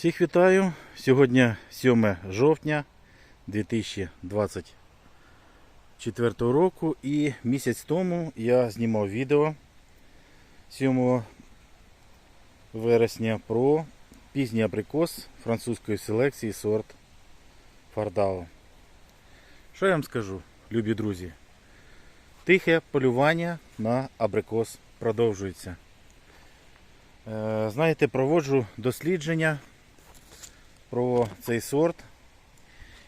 Всіх вітаю. Сьогодні 7 жовтня 2024 року і місяць тому я знімав відео 7 вересня про пізній абрикос французької селекції сорт Фардао. Що я вам скажу, любі друзі? Тихе полювання на абрикос продовжується. Е, Знаєте, проводжу дослідження про цей сорт.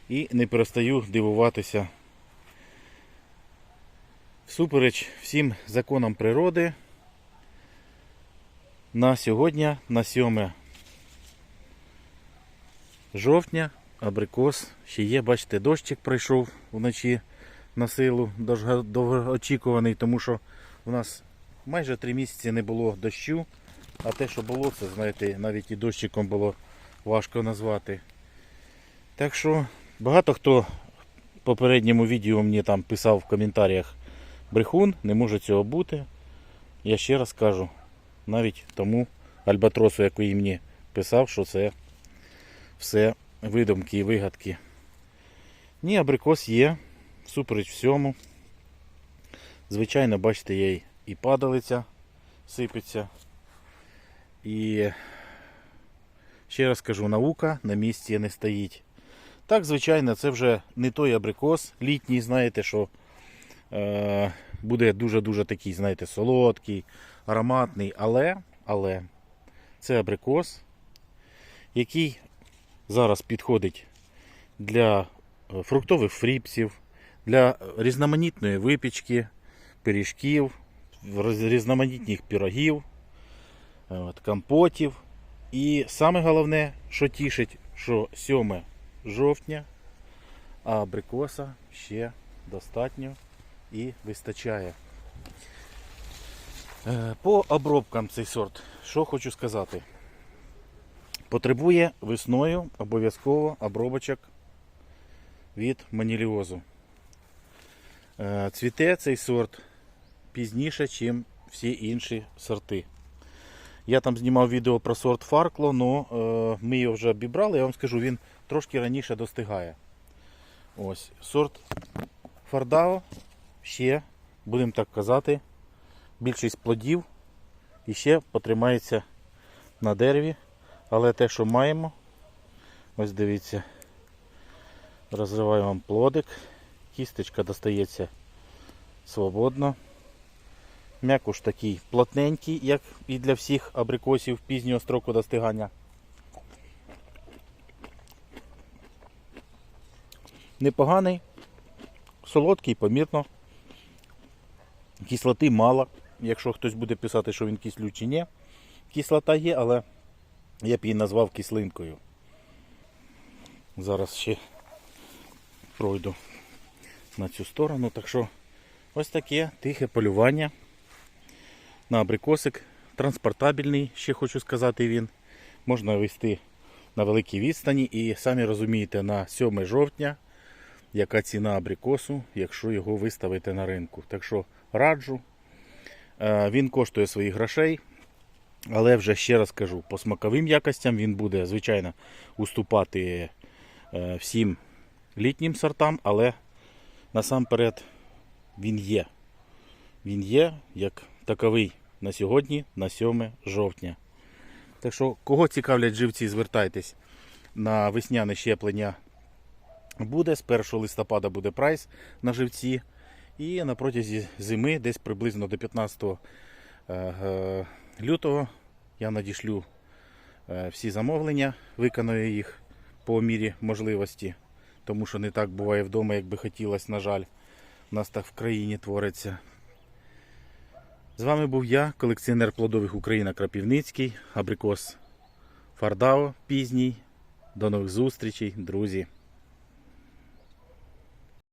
І не перестаю дивуватися. Всупереч всім законам природи, на сьогодні, на 7 жовтня, абрикос. Ще є, бачите, дощик пройшов вночі на силу, довгоочікуваний, тому що у нас майже три місяці не було дощу, а те, що було, це, знаєте, навіть і дощиком було важко назвати. Так що багато хто в попередньому відео мені там писав в коментарях брехун, не може цього бути. Я ще раз кажу, навіть тому альбатросу, який мені писав, що це все видумки і вигадки. Ні, абрикос є, супереч всьому. Звичайно, бачите, є і падалиця сипеться. І ще раз кажу, наука на місці не стоїть. Так, звичайно, це вже не той абрикос літній, знаєте, що е, буде дуже-дуже такий, знаєте, солодкий, ароматний, але, але це абрикос, який зараз підходить для е, фруктових фріпсів, для різноманітної випічки, пиріжків, різноманітних пірогів, е, от, компотів. І саме головне, що тішить, що 7 жовтня, а абрикоса ще достатньо і вистачає. Е, По обробкам цей сорт, що хочу сказати. Потребує весною обов'язково обробочок від маніліозу. Е, Цвіте цей сорт пізніше, ніж всі інші сорти. Я там знімав відео про сорт Фаркло, але ми його вже обібрали, я вам скажу, він трошки раніше достигає. Ось, сорт Фардао ще, будемо так казати, більшість плодів і ще потримається на дереві. Але те, що маємо, ось дивіться, розриваю вам плодик, кісточка достається свободно. М'якуш такий плотненький, як і для всіх абрикосів пізнього строку достигання. Непоганий, солодкий, помірно. Кислоти мало. Якщо хтось буде писати, що він кислючий, ні. Кислота є, але я б її назвав кислинкою. Зараз ще пройду на цю сторону. Так що ось таке тихе полювання на абрикосик. Транспортабельний, ще хочу сказати він. Можна вести на великій відстані і самі розумієте, на 7 жовтня, яка ціна абрикосу, якщо його виставити на ринку. Так що раджу. Е, Він коштує своїх грошей. Але вже ще раз кажу, по смаковим якостям він буде, звичайно, уступати е, всім літнім сортам, але насамперед він є. Він є як таковий на сьогодні, на 7 жовтня. Так що, кого цікавлять живці, звертайтесь на весняне щеплення. Буде з 1 листопада буде прайс на живці. І на протязі зими, десь приблизно до 15 е, е, лютого, я надішлю е, всі замовлення, виконую їх по мірі можливості, тому що не так буває вдома, як би хотілося, на жаль. У нас так в країні твориться. З вами був я, колекціонер плодових Україна Крапівницький, абрикос Фардао пізній. До нових зустрічей, друзі!